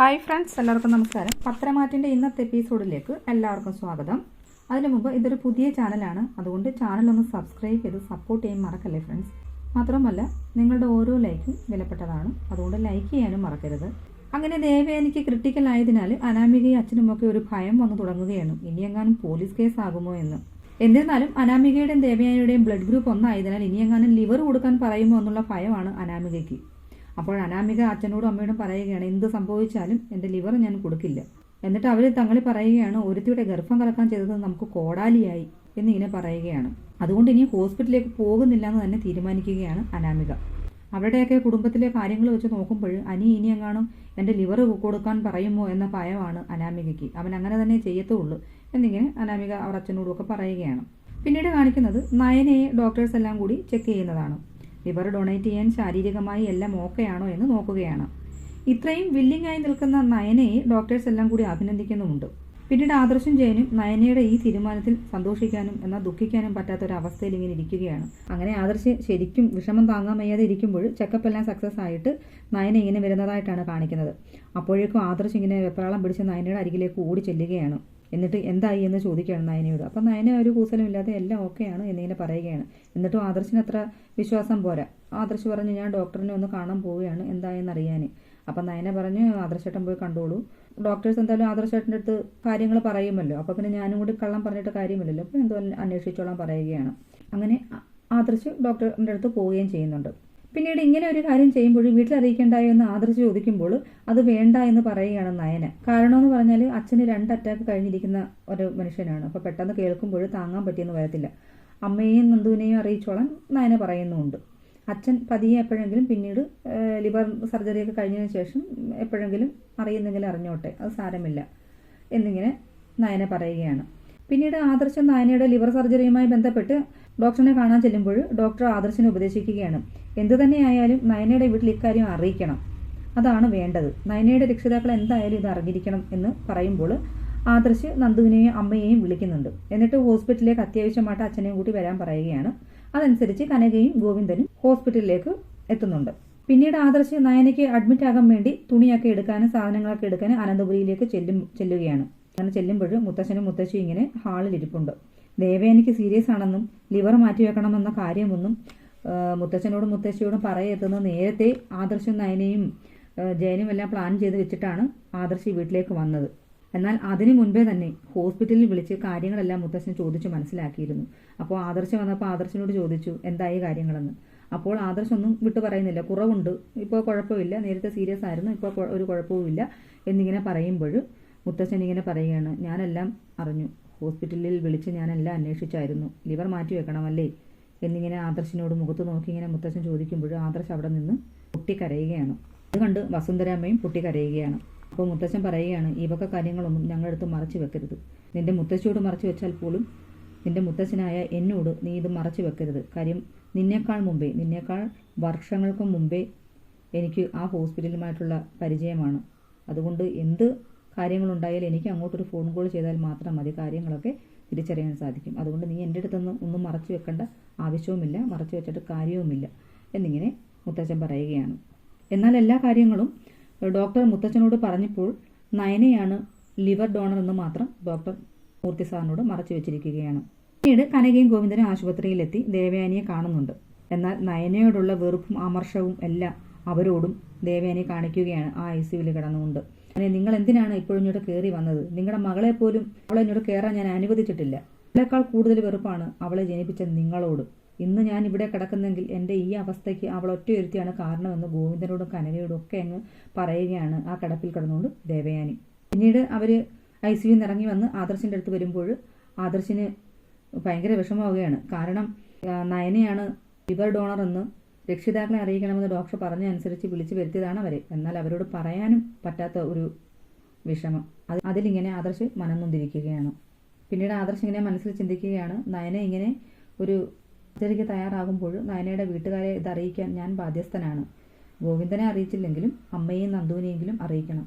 Hi friends എല്ലാവർക്കും നമസ്കാരം. പത്രമാറ്റിന്റെ ഇന്നത്തെ എപ്പിസോഡിലേക്ക് എല്ലാവർക്കും സ്വാഗതം. അതിനു മുമ്പ് ഇതൊരു പുതിയ ചാനലാണ്. അതുകൊണ്ട് ചാനലൊന്ന് സബ്സ്ക്രൈബ് ചെയ്ത് സപ്പോർട്ട് ചെയ്യാൻ മറക്കല്ലേ ഫ്രണ്ട്സ്? മാത്രമല്ല നിങ്ങളുടെ ഓരോ ലൈക്കും വിലപ്പെട്ടതാണ്. അതുകൊണ്ട് ലൈക്ക് ചെയ്യാനും മറക്കരുത്. അങ്ങനെ ദേവയാനിക്ക് ക്രിട്ടിക്കൽ ആയതിനാൽ അനാമികയും അച്ഛനുമൊക്കെ ഒരു ഭയം വന്നു തുടങ്ങുകയാണ്. ഇനിയെങ്ങാനും പോലീസ് കേസ് ആകുമോ എന്ന്. എന്നിരുന്നാലും അനാമികയുടെയും ദേവയാനിയുടെയും ബ്ലഡ് ഗ്രൂപ്പ് ഒന്നായതിനാൽ ഇനിയെങ്ങാനും ലിവർ കൊടുക്കാൻ പറയുമോ എന്നുള്ള ഭയമാണ് അനാമികയ്ക്ക്. അപ്പോൾ അനാമിക അച്ഛനോടും അമ്മയോടും പറയുകയാണ് എന്ത് സംഭവിച്ചാലും എന്റെ ലിവർ ഞാൻ കൊടുക്കില്ല. എന്നിട്ട് അവർ തങ്ങളിൽ പറയുകയാണ് ഒരുത്തിയുടെ ഗർഭം കലക്കാൻ ചെയ്തത് നമുക്ക് കോടാലിയായി എന്നിങ്ങനെ പറയുകയാണ്. അതുകൊണ്ട് ഇനി ഹോസ്പിറ്റലിലേക്ക് പോകുന്നില്ല എന്ന് തന്നെ തീരുമാനിക്കുകയാണ് അനാമിക. അവരുടെയൊക്കെ കുടുംബത്തിലെ കാര്യങ്ങൾ വെച്ച് നോക്കുമ്പോൾ അനി ഇനി എങ്ങാനും എന്റെ ലിവർ കൊടുക്കാൻ പറയുമോ? എന്ന ഭയമാണ് അനാമികയ്ക്ക്. അവൻ അങ്ങനെ തന്നെ ചെയ്യത്തുള്ളൂ എന്നിങ്ങനെ അനാമിക അവർ അച്ഛനോടും ഒക്കെ പറയുകയാണ്. പിന്നീട് കാണിക്കുന്നത് നയനയെ ഡോക്ടേഴ്സ് എല്ലാം കൂടി ചെക്ക് ചെയ്യുന്നതാണ്. ലിവർ ഡൊണേറ്റ് ചെയ്യാൻ ശാരീരികമായി എല്ലാം ഓക്കെയാണോ എന്ന് നോക്കുകയാണ്. ഇത്രയും വില്ലിംഗ് ആയി നിൽക്കുന്ന നയനയെ ഡോക്ടേഴ്സ് എല്ലാം കൂടി അഭിനന്ദിക്കുന്നുമുണ്ട്. പിന്നീട് ആദർശും ജയനും നയനയുടെ ഈ തീരുമാനത്തിൽ സന്തോഷിക്കാനും എന്നാൽ ദുഃഖിക്കാനും പറ്റാത്ത ഒരു അവസ്ഥയിൽ ഇങ്ങനെ ഇരിക്കുകയാണ്. അങ്ങനെ ആദർശ് ശരിക്കും വിഷമം താങ്ങാൻ വയ്യാതെ ഇരിക്കുമ്പോൾ ചെക്കപ്പ് എല്ലാം സക്സസ് ആയിട്ട് നയന ഇങ്ങനെ വരുന്നതായിട്ടാണ് കാണിക്കുന്നത്. അപ്പോഴേക്കും ആദർശ് ഇങ്ങനെ വെപ്രാളം പിടിച്ച് നയനയുടെ അരികിലേക്ക് ഓടി ചെല്ലുകയാണ്. എന്നിട്ട് എന്തായി എന്ന് ചോദിക്കുകയാണ് നയനയോട്. അപ്പം നയന ഒരു കൂസലുമില്ലാതെ എല്ലാം ഓക്കെയാണ് എന്നിങ്ങനെ പറയുകയാണ്. എന്നിട്ടും ആദർശിന് അത്ര വിശ്വാസം പോരാ. ആദർശ് പറഞ്ഞു ഞാൻ ഡോക്ടറിനെ ഒന്ന് കാണാൻ പോവുകയാണ്. എന്തായെന്ന് അറിയാൻ അപ്പം നയന പറഞ്ഞ് ആദർശേട്ടൻ പോയി കണ്ടോളൂ. ഡോക്ടേഴ്സ് എന്തായാലും ആദർശേട്ടന്റെ അടുത്ത് കാര്യങ്ങൾ പറയുമല്ലോ. അപ്പോൾ പിന്നെ ഞാനും കൂടി കള്ളം പറഞ്ഞിട്ട് കാര്യമില്ലല്ലോ. അപ്പോൾ എന്തോ അന്വേഷിച്ചോളാൻ പറയുകയാണ്. അങ്ങനെ ആദർശ് ഡോക്ടറിന്റെ അടുത്ത് പോവുകയും ചെയ്യുന്നുണ്ട്. പിന്നീട് ഇങ്ങനെ ഒരു കാര്യം ചെയ്യുമ്പോഴും വീട്ടിൽ അറിയിക്കേണ്ടായോ എന്ന് ആദർശ് ചോദിക്കുമ്പോൾ അത് വേണ്ട എന്ന് പറയുകയാണ് നയന. കാരണം എന്ന് പറഞ്ഞാൽ അച്ഛന് രണ്ട് അറ്റാക്ക് കഴിഞ്ഞിരിക്കുന്ന ഒരു മനുഷ്യനാണ്. അപ്പോൾ പെട്ടെന്ന് കേൾക്കുമ്പോൾ താങ്ങാൻ പറ്റിയെന്ന് വരത്തില്ല. അമ്മയെയും നന്ദുവിനെയും അറിയിച്ചോളാൻ നയന പറയുന്നുമുണ്ട് അച്ഛൻ പതിയെ എപ്പോഴെങ്കിലും പിന്നീട് ലിവർ സർജറിയൊക്കെ കഴിഞ്ഞതിന് ശേഷം എപ്പോഴെങ്കിലും അറിയുന്നെങ്കിലും അറിഞ്ഞോട്ടെ. അത് സാരമില്ല എന്നിങ്ങനെ നയന പറയുകയാണ്. പിന്നീട് ആദർശം നയനയുടെ ലിവർ സർജറിയുമായി ബന്ധപ്പെട്ട് ഡോക്ടറിനെ കാണാൻ ചെല്ലുമ്പോൾ ഡോക്ടർ ആദർശിനെ ഉപദേശിക്കുകയാണ്. എന്തു തന്നെയായാലും നയനയുടെ വീട്ടിൽ ഇക്കാര്യം അറിയിക്കണം. അതാണ് വേണ്ടത്. നയനയുടെ രക്ഷിതാക്കൾ എന്തായാലും ഇത് അറിഞ്ഞിരിക്കണം എന്ന് പറയുമ്പോൾ ആദർശ് നന്ദുവിനെയും അമ്മയെയും വിളിക്കുന്നുണ്ട്. എന്നിട്ട് ഹോസ്പിറ്റലിലേക്ക് അത്യാവശ്യമായിട്ട് അച്ഛനെയും കൂട്ടി വരാൻ പറയുകയാണ്. അതനുസരിച്ച് കനകയും ഗോവിന്ദനും ഹോസ്പിറ്റലിലേക്ക് എത്തുന്നുണ്ട്. പിന്നീട് ആദർശ് നയനയ്ക്ക് അഡ്മിറ്റ് ആകാൻ വേണ്ടി തുണിയൊക്കെ എടുക്കാനും സാധനങ്ങളൊക്കെ എടുക്കാനും അനന്തപുരിയിലേക്ക് ചെല്ലും ചെല്ലുകയാണ്. അങ്ങനെ ചെല്ലുമ്പോൾ മുത്തശ്ശനും മുത്തശ്ശിയും ഇങ്ങനെ ഹാളിൽ ഇരിപ്പുണ്ട്. ദേവേനിക്ക് സീരിയസ് ആണെന്നും ലിവർ മാറ്റി വെക്കണമെന്ന കാര്യമൊന്നും മുത്തച്ഛനോടും മുത്തശ്ശിയോടും പറയരുതെന്ന് നേരത്തെ ആദർശും നയനയും ജയനും എല്ലാം പ്ലാൻ ചെയ്ത് വെച്ചിട്ടാണ് ആദർശി വീട്ടിലേക്ക് വന്നത്. എന്നാൽ അതിനു മുൻപേ തന്നെ ഹോസ്പിറ്റലിൽ വിളിച്ച് കാര്യങ്ങളെല്ലാം മുത്തശ്ശൻ ചോദിച്ചു മനസ്സിലാക്കിയിരുന്നു. അപ്പോൾ ആദർശ് വന്നപ്പോൾ ആദർശനോട് ചോദിച്ചു എന്തായി കാര്യങ്ങളെന്ന്? അപ്പോൾ ആദർശ് ഒന്നും വിട്ടു പറയുന്നില്ല. കുറവുണ്ട്. ഇപ്പോൾ കുഴപ്പമില്ല. നേരത്തെ സീരിയസ് ആയിരുന്നു. ഇപ്പോൾ ഒരു കുഴപ്പവുമില്ല. എന്നിങ്ങനെ പറയുമ്പോൾ മുത്തശ്ശൻ ഇങ്ങനെ പറയുകയാണ്. ഞാനെല്ലാം അറിഞ്ഞു. ഹോസ്പിറ്റലിൽ വിളിച്ച് ഞാനെല്ലാം അന്വേഷിച്ചായിരുന്നു. ലിവർ മാറ്റി വെക്കണമല്ലേ? എന്നിങ്ങനെ ആദർശിനോട് മുഖത്ത് നോക്കി ഇങ്ങനെ മുത്തച്ഛൻ ചോദിക്കുമ്പോൾ ആദർശ് അവിടെ നിന്ന് പൊട്ടിക്കരയുകയാണ് അത് കണ്ട് വസുന്ധരാമ്മയും പൊട്ടിക്കരയുകയാണ് അപ്പോൾ മുത്തച്ഛൻ പറയുകയാണ് ഈ വക കാര്യങ്ങളൊന്നും ഞങ്ങളെടുത്ത് മറച്ചു വെക്കരുത്. നിന്റെ മുത്തശ്ശിയോട് മറച്ചു വെച്ചാൽ പോലും നിന്റെ മുത്തച്ഛനായ എന്നോട് നീ ഇത് മറച്ചു വെക്കരുത്. കാര്യം നിന്നേക്കാൾ മുമ്പേ നിന്നേക്കാൾ വർഷങ്ങൾക്ക് മുമ്പേ എനിക്ക് ആ ഹോസ്പിറ്റലുമായിട്ടുള്ള പരിചയമാണ്. അതുകൊണ്ട് എന്ത് കാര്യങ്ങളുണ്ടായാലും എനിക്ക് അങ്ങോട്ടൊരു ഫോൺ കോൾ ചെയ്താൽ മാത്രം മതി. കാര്യങ്ങളൊക്കെ തിരിച്ചറിയാൻ സാധിക്കും. അതുകൊണ്ട് നീ എന്റെ അടുത്തൊന്നും ഒന്നും മറച്ചു വെക്കേണ്ട. ആവശ്യവുമില്ല. മറച്ചു വെച്ചിട്ട് കാര്യവുമില്ല. എന്നിങ്ങനെ മുത്തച്ഛൻ പറയുകയാണ്. എന്നാൽ എല്ലാ കാര്യങ്ങളും ഡോക്ടർ മുത്തച്ഛനോട് പറഞ്ഞപ്പോൾ നയനയാണ് ലിവർ ഡോണർ എന്ന് മാത്രം ഡോക്ടർ മൂർത്തി സാറിനോട് മറച്ചു വെച്ചിരിക്കുകയാണ്. പിന്നീട് കനകയും ഗോവിന്ദനും ആശുപത്രിയിലെത്തി ദേവയാനിയെ കാണുന്നുണ്ട്. എന്നാൽ നയനയോടുള്ള വെറുപ്പും അമർഷവും എല്ലാം അവരോടും ദേവയാനി കാണിക്കുകയാണ്. ആ ഐ സിയുവിൽ കിടന്നുകൊണ്ട്. നിങ്ങൾ എന്തിനാണ് ഇപ്പോഴും ഇങ്ങോട്ട് കയറി വന്നത്? നിങ്ങളുടെ മകളെ പോലും അവളെ ഇങ്ങോട്ട് കയറാൻ ഞാൻ അനുവദിച്ചിട്ടില്ല. അവളെക്കാൾ കൂടുതൽ വെറുപ്പാണ് അവളെ ജനിപ്പിച്ച നിങ്ങളോട്. ഇന്ന് ഞാൻ ഇവിടെ കിടക്കുന്നെങ്കിൽ എന്റെ ഈ അവസ്ഥയ്ക്ക് അവൾ ഒറ്റയൊരുത്തിയാണ് കാരണമെന്ന് ഗോവിന്ദനോടും കനകയോടും ഒക്കെ അങ്ങ് പറയുകയാണ് ആ കിടപ്പിൽ കിടന്നുകൊണ്ട് ദേവയാനി. പിന്നീട് അവർ ഐ സി ഇറങ്ങി വന്ന് ആദർശിന്റെ അടുത്ത് വരുമ്പോൾ ആദർശിന് ഭയങ്കര വിഷമമാവുകയാണ്. കാരണം നയനയാണ് ലിവർ ഡോണർ എന്ന് രക്ഷിതാക്കളെ അറിയിക്കണമെന്ന് ഡോക്ടർ പറഞ്ഞതനുസരിച്ച് വിളിച്ചു വരുത്തിയതാണ് അവരെ. എന്നാൽ അവരോട് പറയാനും പറ്റാത്ത ഒരു വിഷമം. അത് അതിലിങ്ങനെ ആദർശ് മനംനൊന്തിരിക്കുകയാണ്. പിന്നീട് ആദർശ് ഇങ്ങനെ മനസ്സിൽ ചിന്തിക്കുകയാണ്. നയന ഇങ്ങനെ ഒരു സർജറിക്ക് തയ്യാറാകുമ്പോൾ നയനയുടെ വീട്ടുകാരെ ഇത് അറിയിക്കാൻ ഞാൻ ബാധ്യസ്ഥനാണ്. ഗോവിന്ദനെ അറിയിച്ചില്ലെങ്കിലും അമ്മയെയും നന്ദുവിനെയെങ്കിലും അറിയിക്കണം.